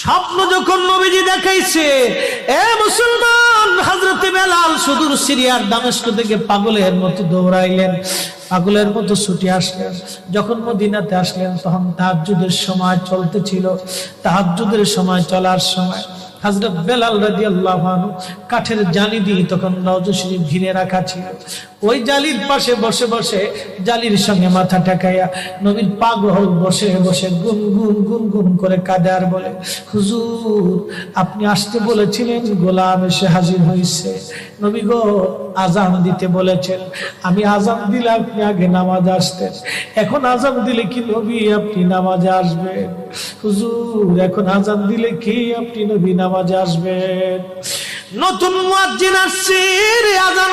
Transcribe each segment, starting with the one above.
স্বপ্ন যখন নবীজি দেখাইছে, এ মুসলমান হজরতে বেলাল সুদূর সিরিয়ার দামেস্ক থেকে পাগলের মতো দৌড়াইলেন, পাগলের মতো ছুটে আসলেন। যখন মদিনাতে আসলেন, তখন তাহাজ্জুদের সময় চলতেছিল। তাহাজ্জুদের সময় চলার সময় হজরত বেলাল রাজি আল্লাহ কাঠের জানি দিয়ে তখন নওজ শরীফ ঘিরে রাখা ছিল। ওই জালির পাশে বসে বসে জালির সঙ্গে মাথা ঠেকাইয়া নবীর পাগল বসে বসে গুন গুন গুন গুন করে কাঁদে আর বলে, হুজুর, আপনি আসতে বলেছিলেন, গোলাম এসে হাজির হয়েছে নবী গো, আজান দিতে বলেছেন। আমি আজান দিলে আপনি আগে নামাজ আসতেন। এখন আজান দিলে কি নবী আপনি নামাজে আসবেন? হুজুর, এখন আজান দিলে কি আপনি নবী নামাজে আসবেন? নতুন মুয়াজ্জিন আসছে আজান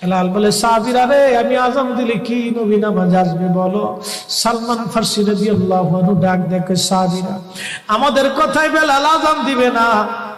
বেলাল বলে, সাহাবীরা রে, আমি আজম দিলে কি নবী নামাজ আসবে বলো? সালমান ফার্সি রবি আল্লাহ ডাক দেখে সাহাবীরা, আমাদের কথায় বেলাল আজম দিবে না।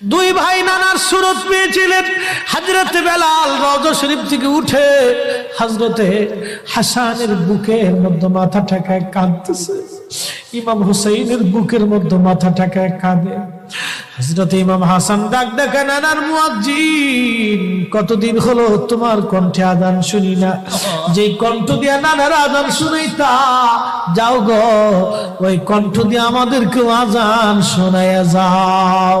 দুই ভাই নানার সুরত পেয়েছিলেন। হজরত বেলাল রজ শরীফ থেকে উঠে হাজরতে হাসানের বুকের মধ্যে মাথা ঠেকায় কাঁদতেছে। ইমাম হুসাইনের বুকের মধ্যে মাথা ঠেকায় কাঁদে। ইমাম হাসান ডাক ডাকা নানার মুয়াজ্জিন, কতদিন হলো তোমার কণ্ঠে আদান শুনি না? যে কণ্ঠ দিয়া নানার আদান শুনাইতা যাও গো, ওই কণ্ঠ দিয়ে আমাদেরকে আজান শোনাইয়া যাও।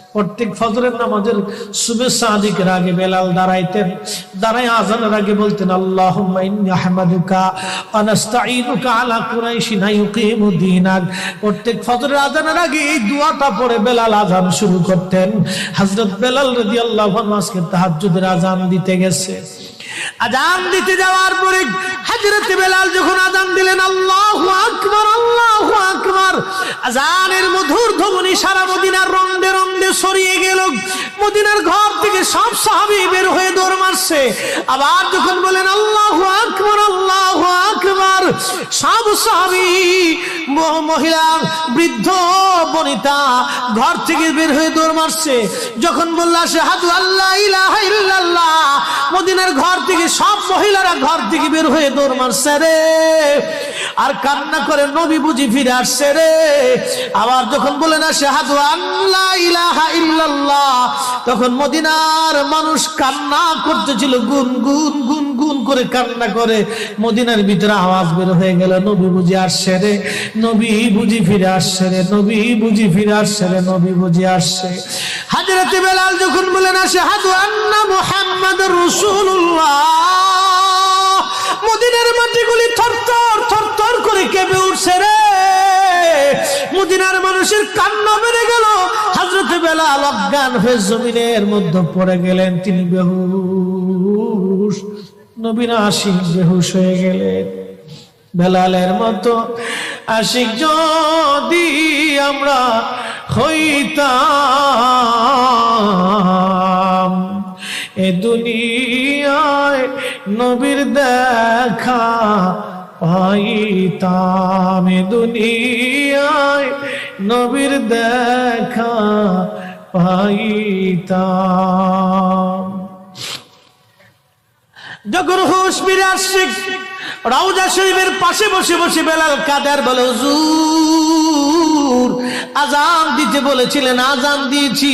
প্রত্যেক ফজরের নামাজের শুভেচ্ছা আদিকের আগে বেলাল দাঁড়াইতেন দাঁড়াই আজানের আগে বলতেন আল্লাহ প্রত্যেক ফজরের আজানের আগে এই দুয়াটা পরে বেলাল আজান শুরু করতেন। হজরত বেলাল রদি আল্লাহ আজকে তাহাজুদের আজান দিতে গেছে। আজান দিতে যাওয়ার পরে হযরত বেলাল যখন আজান দিলেন, আল্লাহু আকবার আল্লাহু আকবার, আজানের মধুর ধ্বনি সারা মদিনার রন্ডে রন্ডে ছড়িয়ে গেল। মদিনার ঘর থেকে সব সাহাবী বের হয়ে দৌড় মারছে। আবার যখন বলেন, আল্লাহু আকবার আল্লাহু আকবার, সব সাহাবী মহিলা, বৃদ্ধ, বনিতা ঘর থেকে বের হয়ে দৌড় মারছে। যখন বললা শাহাদু আল্লাহ ইলাহা মদিনার ঘর থেকে সব মহিলারা ঘর থেকে বের হয়ে দৌড় মারছে রে। আর কান্না করে নবী বুঝি ফিরে আসছে রে। আবার যখন বলে না সে শাহাদু আল্লাহ ইলাহা তখন মদিনার মানুষ কান্না করতেছিল, গুন গুন গুন গুন করে কান্না করে। মদিনার ভিতরে আওয়াজ বের হয়ে গেল, নবী বুঝি আসছে রে, নবী বুঝি ফিরে আসছে রে, নবী বুঝি ফিরে আসছে রে, নবী বুঝি আসছে। হাজরতে বেলাল যখন বলেন আসে হাদু আন্না মুহাম্মদ রসুল্লাহ কেঁপে উঠছে রে। মদিনার মানুষের কান্না বেড়ে গেল। হজরত বেলাল অজ্ঞান হয়ে জমিনের মধ্যে পড়ে গেলেন। তিনি বেহুশ নবীন আশিক হয়ে গেলেন। বেলালের মতো আশিক যদি আমরা হইতাম, এ দুনিয়ায় নবীর দেখা পাইতাম দুনিয়ায় নবীর দেখা পাইতাম। যখন হুশ ফিরে আসছে রাউজা শরীফের পাশে বসে বসে বেলাল কাদের বলে, হুজুর, আজান দিতে বলেছিলেন, আজান দিয়েছি।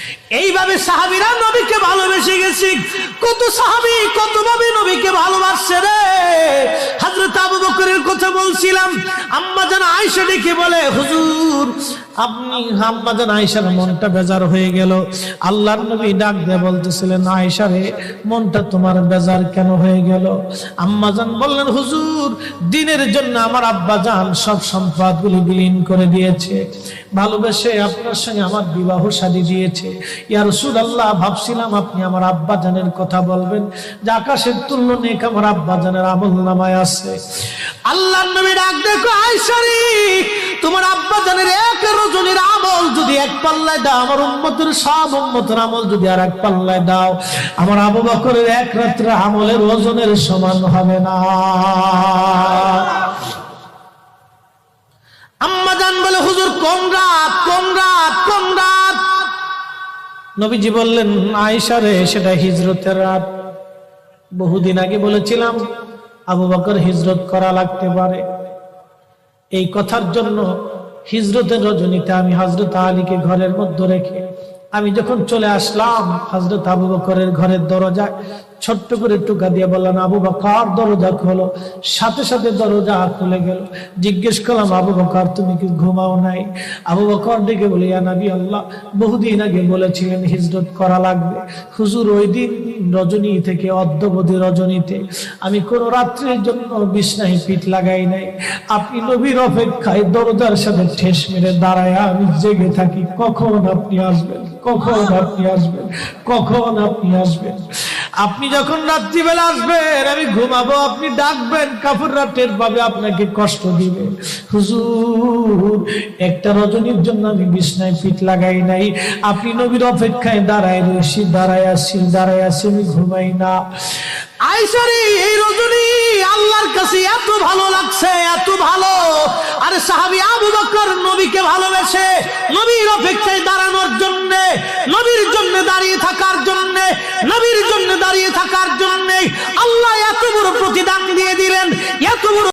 এইভাবে সাহাবিরা নবীকে ভালোবেসে গেছি। কত সাহাবি কত ভাবে নবীকে ভালোবাসছে রে। হযরত আবু বকরের কথা বলছিলাম। আম্মা জান আয়েশা ডেকে বলে, হুজুর, আপনি আম্মা জান আয়েশার মনটা বেজার হয়ে গেল। আল্লাহর নবী ডাক দিয়ে বলতেছিলেন, আয়েশা রে, মনটা তোমার বেজার কেন হয়ে গেল? আম্মা জান বললেন, হুজুর, দিনের জন্য আমার আব্বা জান সব সম্পদগুলি বিলীন করে দিয়েছে। ভালোবেসে আপনার সঙ্গে আমার বিবাহ শাদী দিয়েছে। ইয়া রাসূলুল্লাহ, ভাবছিলাম আপনি আমার আব্বা জানের কথা বলবেন। আকাশের তুল্য নেক আমার আব্বা জানের আমল নামায় আছে। নবী ডাক, দেখো তোমার আব্বা জানের এক আমল যদি এক পাল্লায় দাও, আমার উম্মতের সব উম্মতের আমল যদি আর এক পাল্লায় দাও, আমার আবু বকরের এক রাত্রে আমলের ওজনের সমান হবে না। আম্মা জান বলে, হুজুর, কোন রাত কোন রাত কোন রাত? নবীজি বললেন আয়সারে সেটা হিজরতের রাত। বহুদিন আগে বলেছিলাম, আবু বকর হিজরত করা লাগতে পারে। এই কথার জন্য হিজরতের রজনীতে আমি হজরত আলীকে ঘরের মধ্যে রেখে, আমি যখন চলে আসলাম হজরত আবু বকরের ঘরের দরজায় ছোট্ট করে টুকা দিয়ে বললাম, আবু বকর, দরজা খোলো। সাথে সাথে দরজা খুলে গেল। জিজ্ঞেস করলাম, আবু বকর, তুমি কি ঘুমাও নাই? আবু বকর ডেকে বলে নবী আল্লাহ, বহুদিন আগে বলেছিলেন হিজরত করা লাগবে। হুজুর ওই দিন রজনী থেকে, অদ্যবধি রজনীতে। আমি কোনো রাত্রির জন্য বিছনায় পিঠ লাগাই নাই। আপনি নবীর অপেক্ষায় দরজার সাথে ঠেস মেরে দাঁড়ায়, আমি জেগে থাকি। কখন আপনি আসবেন? কখন আপনি আসবেন? কখন আপনি আসবেন? আপনি যখন রাত্রিবেলা আসবেন, আমি ঘুমাবো, আপনি ডাকবেন কাপড় রাতের পাবে, আপনাকে কষ্ট দিবে। হুজুর, একটা রজনীর জন্য আমি বিছনায় পিঠ লাগাই নাই। আপনি নবীর অপেক্ষায় দাঁড়ায় রয়েছি, দাঁড়ায় আসি দাঁড়ায় আসি আমি ঘুমাই না। আইসারি এই রজনী আল্লাহর কাছে এত ভালো লাগছে, এত ভালো। আরে সাহাবি আবু বকর নবীকে ভালোবেসে নবীর অপেক্ষায় দাঁড়ানোর জন্য, নবীর জন্য দাঁড়িয়ে থাকার জন্য, নবীর জন্য দাঁড়িয়ে থাকার জন্য আল্লাহ এত বড় প্রতিদান দিয়ে দিলেন, এত বড়